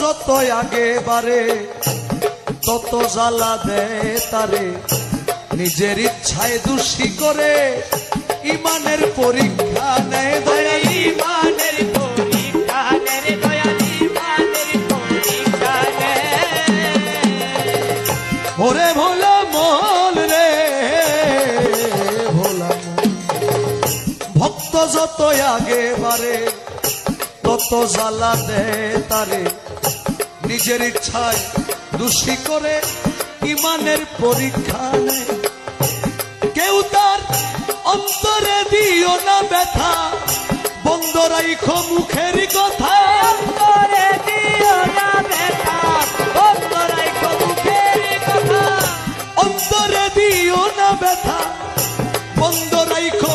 যত আগে বারে তত জ্বালা দেয় তারে। নিজের ইচ্ছায় দোষী করে ইমানের পরীক্ষা নেয় দয়াল। ইমানের পরীক্ষা নে রে দয়াল ইমানের পরীক্ষা ওরে ভোলা মন রে ভোলা ভক্ত যত আগে বারে তত জ্বালা দেয় তারে। নিজের ইচ্ছায় দোষী করে ইমানের পরীক্ষা নেয়। কেউ তার অন্তরে দিও না ব্যথা বন্ধ রাইখো মুখের কথা। করে দিও না ব্যথা বন্ধ রাখো মুখের কথা। অন্তরে দিও না ব্যথা বন্ধ রাইখো